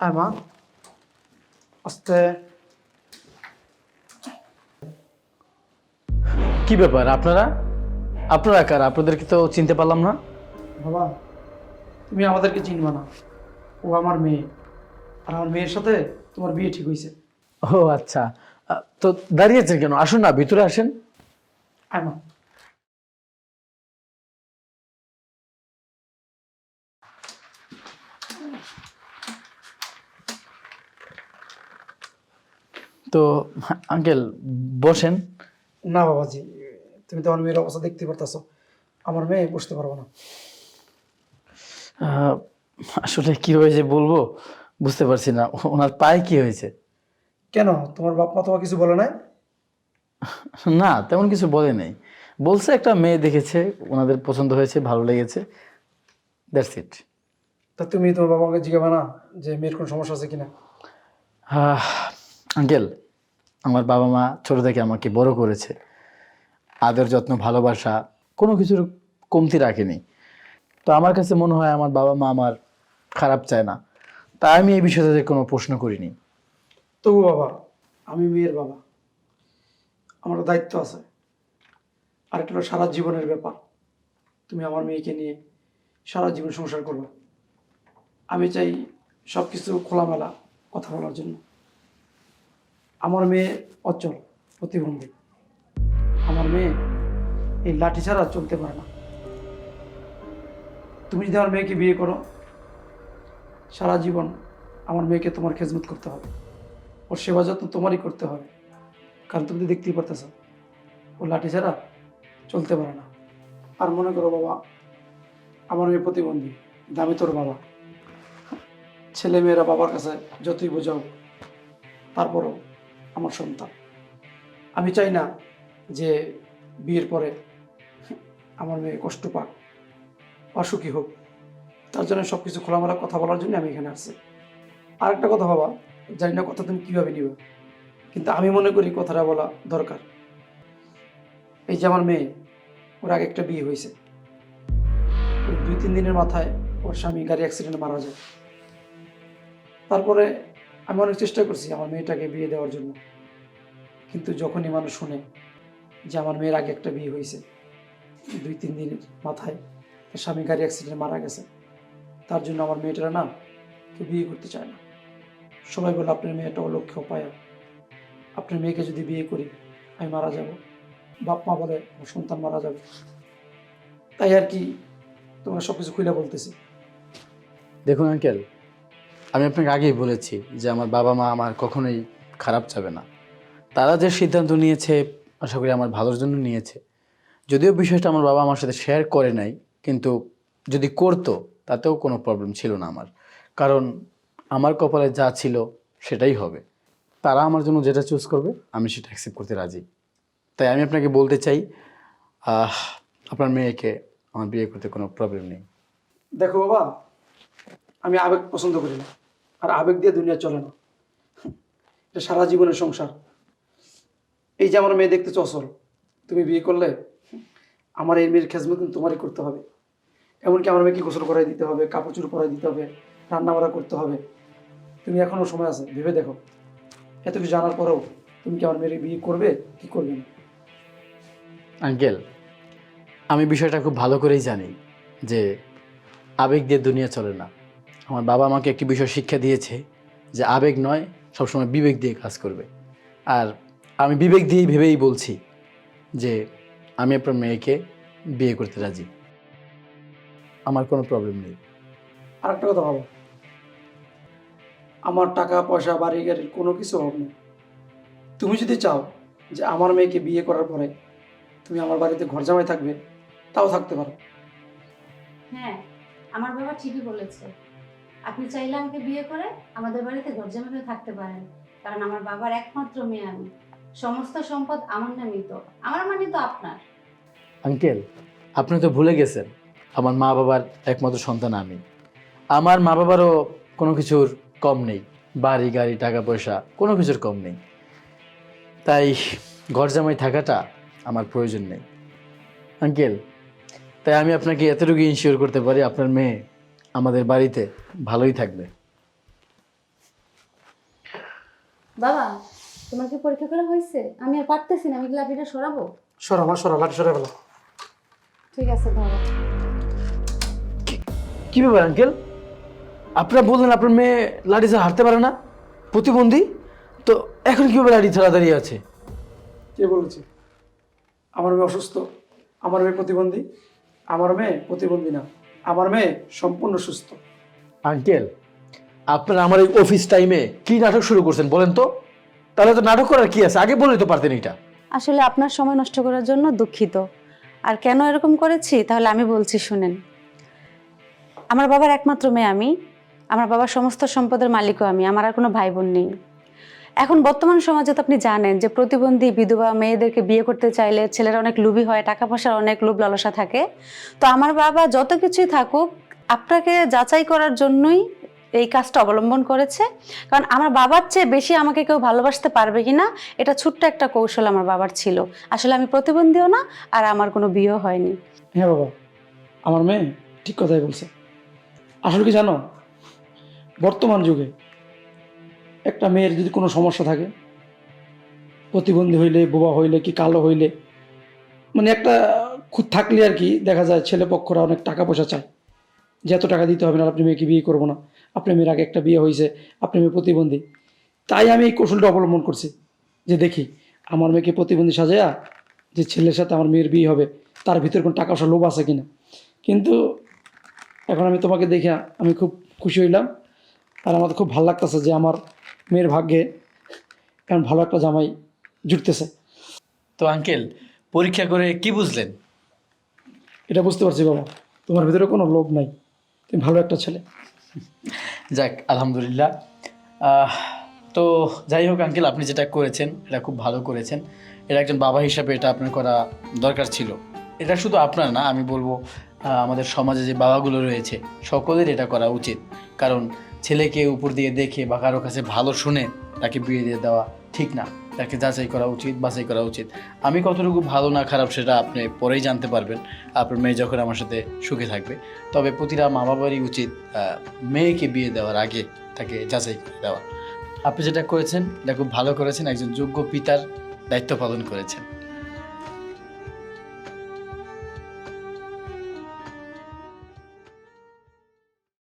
আয় মা আস্তে কি ব্যাপার আপনারা? আপনারা কার? আপনাদেরকে তো চিনতে পারলাম না। বাবা তুমি আমাদেরকে চিনবা না। ও আমার মেয়ে। আর আমার মেয়ের সাথে তোমার বিয়ে ঠিক হয়েছে। ও আচ্ছা। আহ, তো দাঁড়িয়েছেন কেন? আসুন না ভিতরে আসেন। আয় মা তো আঙ্কেল বসেন। না বাবাজি তুমি তো আমার মেয়ের অবস্থা দেখতে পারতেছো। আমার মেয়ে বসতে পারব না। আসলে কি হয়েছে বলব? বুঝতে পারছি না। ওনার পায়ে কি হয়েছে? কেন? তোমার বাপ মা তোমার কিছু বলে নাই? না তেমন কিছু বলে নেই। বলছে একটা মেয়ে দেখেছে ওনাদের পছন্দ হয়েছে ভালো লেগেছে। দ্যাটস ইট তা তুমি তোমার বাবাকে জিজ্ঞাসা না যে মেয়ের কোনো সমস্যা আছে কিনা? আঙ্কেল আমার বাবা মা ছোট থেকে আমাকে বড় করেছে। আদর, যত্ন, ভালোবাসা কোনো কিছুর কমতি রাখেনি। তো আমার কাছে মনে হয় আমার বাবা মা আমার খারাপ চায় না। তাই আমি এই বিষয়টাতে কোনো প্রশ্ন করিনি। তবু বাবা, আমি মেয়ের বাবা। আমার দায়িত্ব আছে। আর হলো সারা জীবনের ব্যাপার। তুমি আমার মেয়েকে নিয়ে সারা জীবন সংসার করবে। আমি চাই সব কিছু খোলামেলা কথা বলার জন্য। আমার মেয়ে অচল, প্রতিবন্ধী। আমার মেয়ে এই লাঠি ছাড়া চলতে পারে না। তুমি যদি আমার মেয়েকে বিয়ে করো, সারা জীবন আমার মেয়েকে তোমার খেজমত করতে হবে। ওর সেবা যত্ন তোমারই করতে হবে। কারণ তুমি তো দেখতেই পারতেছ, ও লাঠি ছাড়া চলতে পারে না। আর মনে করো বাবা, আমার মেয়ে প্রতিবন্ধী আমি তোর বাবা। ছেলে মেয়েরা বাবার কাছে যতই বোঝাও, তারপরও আমার সন্তান। আমি চাই না যে বিয়ের পরে আমার মেয়ে কষ্ট পাক, অসুখী হোক। তার জন্য সব কিছু খোলামেলা কথা বলার জন্য আমি এখানে আসছি। আরেকটা কথা বাবা, জানি না কথা তুমি কীভাবে নিবে, কিন্তু আমি মনে করি কথাটা বলা দরকার। এই যে আমার মেয়ে, ওর আগে একটা বিয়ে হয়েছে। দুই, তিন দিনের মাথায় ওর স্বামী গাড়ি অ্যাক্সিডেন্টে মারা যায়। তারপরে আমি অনেক চেষ্টা করছি আমার মেয়েটাকে বিয়ে দেওয়ার জন্য। কিন্তু যখনই মানুষ শুনে যে আমার মেয়ের আগে একটা বিয়ে হয়েছে, দুই, তিন দিনের মাথায় তার স্বামী গাড়ি অ্যাক্সিডেন্টে মারা গেছে, তার জন্য আমার মেয়েটারা না কেউ বিয়ে করতে চায় না। সবাই বলে, আপনার মেয়েটা অলক্ষ্য পায়া আপনার মেয়েকে যদি বিয়ে করি, আমি মারা যাব। বাপ মা বলে সন্তান মারা যাবে। তাই আর কি তোমরা সব কিছু খুলে বলতেছি। দেখুন আঙ্কেল আমি আপনাকে আগেই বলেছি যে আমার বাবা মা আমার কখনোই খারাপ চাবে না। তারা যে সিদ্ধান্ত নিয়েছে, আশা করি আমার ভালোর জন্য নিয়েছে। যদিও বিষয়টা আমার বাবা আমার সাথে শেয়ার করে নাই, কিন্তু যদি করতো, তাতেও কোনো প্রবলেম ছিল না আমার। কারণ আমার কপালে যা ছিল, সেটাই হবে। তারা আমার জন্য যেটা চুজ করবে, আমি সেটা অ্যাকসেপ্ট করতে রাজি। তাই আমি আপনাকে বলতে চাই আপনার মেয়েকে আমার বিয়ে করতে কোনো প্রবলেম নেই। দেখো বাবা, আমি আবেগ পছন্দ করি না। আর আবেগ দিয়ে দুনিয়া চলে না। এটা সারা জীবনের সংসার। এই যে আমার মেয়ে দেখতে চসল তুমি বিয়ে করলে আমার এই মেয়ের খেজমত কিন্তু তোমারই করতে হবে। এমনকি আমার মেয়েকে গোসল করাই দিতে হবে, কাপড় চুপড় পরাই দিতে হবে রান্না বাড়া করতে হবে। তুমি এখনও সময় আছে, ভেবে দেখো। এত কিছু জানার পরেও তুমি কি আমার মেয়ের বিয়ে করবে, কি করবে না? আঙ্কেল, আমি বিষয়টা খুব ভালো করেই জানি যে আবেগ দিয়ে দুনিয়া চলে না। আমার বাবা আমাকে একটি বিষয় শিক্ষা দিয়েছে যে আবেগ নয়, সবসময় বিবেক দিয়ে কাজ করবে। আর আমি বিবেক দিয়েই ভেবেই বলছি যে আমি আপনার মেয়েকে বিয়ে করতে রাজি। আমার কোনো প্রবলেম নেই। আর একটা কথা ভাবো। আমার টাকা পয়সা বাড়ি গাড়ির কোনো কিছু অভাব নেই। তুমি যদি চাও যে আমার মেয়েকে বিয়ে করার পরে তুমি আমার বাড়িতে ঘর জামাই থাকবে তাও থাকতে পারো। হ্যাঁ আমার বাবা ঠিকই বলেছে। আপনি চাইলে আমাকে বিয়ে করে আমাদের বাড়িতে ঘরজামা হয়ে থাকতে পারেন। কারণ আমার বাবার একমাত্র মেয়ে আমি। সমস্ত সম্পদ আমার নামই তো। আমার মানে তো আপনার। আঙ্কেল আপনি তো ভুলে গেছেন আমার মা বাবার একমাত্র সন্তান আমি। আমার মা বাবারও কোনো কিছুর কম নেই বাড়ি গাড়ি টাকা পয়সা কোনো কিছুর কম নেই। তাই ঘর জামাই থাকাটা আমার প্রয়োজন নেই। আঙ্কেল তাই আমি আপনাকে এতটুকু ইনশিওর করতে পারি আপনার মেয়ে আমাদের বাড়িতে ভালোই থাকবে। বাবা তোমার কি পরীক্ষা করা হয়েছে? আমি আর পারতেছি না আমি কি লাঠিটা সরাবো? সরা আমার সরা লাঠি সরা ফেলা। ঠিক আছে ধরো। কি ব্যাপার আঙ্কেল? আপনারা বললেন আপনার মেয়ে লাঠি ছাড়া হাঁটতে পারে না প্রতিবন্ধী? তো এখন কীভাবে লাঠি ছাড়া দাঁড়িয়ে আছে? কে বলেছে? আমার মেয়ে অসুস্থ আমার মেয়ে প্রতিবন্ধী আমার মেয়ে প্রতিবন্ধী না আমার মেয়ে সম্পূর্ণ সুস্থ। আঙ্কেল আপনারা আমার এই অফিস টাইমে কি নাটক শুরু করছেন বলেন তো? তাহলে তো নাটক করার কি আছে? আগে বলে তো পারতেন এটা আসলে আপনার সময় নষ্ট করার জন্য দুঃখিত। আর কেন এরকম করেছি? তাহলে আমি বলছি, শুনেন। আমার বাবার একমাত্র মেয়ে আমি। আমার বাবার সমস্ত সম্পদের মালিকও আমি। আমার আর কোনো ভাই বোন নেই। এখন বর্তমান সমাজে তো আপনি জানেন যে প্রতিবন্ধী বিধবা মেয়েদেরকে বিয়ে করতে চাইলে ছেলেরা অনেক লোভী হয়, টাকা পয়সার অনেক লোভ লালসা থাকে। তো আমার বাবা যত কিছুই থাকুক, আপনাকে যাচাই করার জন্যই এই কাজটা অবলম্বন করেছে। কারণ আমার বাবার চেয়ে বেশি আমাকে কেউ ভালোবাসতে পারবে কি না, এটা ছোট্ট একটা কৌশল আমার বাবার ছিল। আসলে আমি প্রতিবন্ধীও না, আর আমার কোনো বিয়েও হয়নি। হ্যাঁ বাবা, আমার মেয়ে ঠিক কথাই বলছে। আসলে কি জানো, বর্তমান যুগে একটা মেয়ের যদি কোনো সমস্যা থাকে, প্রতিবন্ধী হইলে, বোবা হইলে কি কালো হইলে মানে একটা খুদ থাকলে আর কি দেখা যায় ছেলে পক্ষরা অনেক টাকা পয়সা চায়। যে এত টাকা দিতে হবে না আপনি মেয়েকে বিয়ে করব না। আপনার মেয়ের আগে একটা বিয়ে হয়েছে আপনি মেয়ে প্রতিবন্ধী। তাই আমি এই কৌশলটা অবলম্বন করছি যে দেখি আমার মেয়েকে প্রতিবন্ধী সাজায়া যে ছেলের সাথে আমার মেয়ের বিয়ে হবে তার ভিতরে কোনো টাকা পয়সা লোভ আছে কিনা? কিন্তু এখন আমি তোমাকে দেখে আমি খুব খুশি হইলাম আর আমার তো খুব ভালো লাগতেছে যে আমার মেয়ের ভাগ্যে এখন ভালো একটা জামাই জুটতেছে। তো আঙ্কেল পরীক্ষা করে কি বুঝলেন? এটা বুঝতে পারছি বাবা তোমার ভিতরে কোনো লোভ নাই তুমি ভালো একটা ছেলে। যাক, আলহামদুলিল্লাহ। তো যাই হোক, আঙ্কেল, আপনি যেটা করেছেন, এটা খুব ভালো করেছেন। এটা একজন বাবা হিসাবে এটা আপনার করা দরকার ছিল। এটা শুধু আপনার না, আমি বলব আমাদের সমাজে যে বাবাগুলো রয়েছে, সকলের এটা করা উচিত। কারণ ছেলেকে উপর দিয়ে দেখে বা কারও কাছে ভালো শুনে তাকে বিয়ে দিয়ে দেওয়া ঠিক না। তাকে যাচাই করা উচিত, বাছাই করা উচিত। আমি কতটুকু ভালো না খারাপ সেটা আপনি পরেই জানতে পারবেন। আপনার মেয়ে যখন আমার সাথে সুখে থাকবে। তবে প্রতিটা মা বাবারই উচিত মেয়েকে বিয়ে দেওয়ার আগে তাকে যাচাই করে দেওয়া। আপনি যেটা করেছেন, এটা খুব ভালো করেছেন। একজন যোগ্য পিতার দায়িত্ব পালন করেছেন।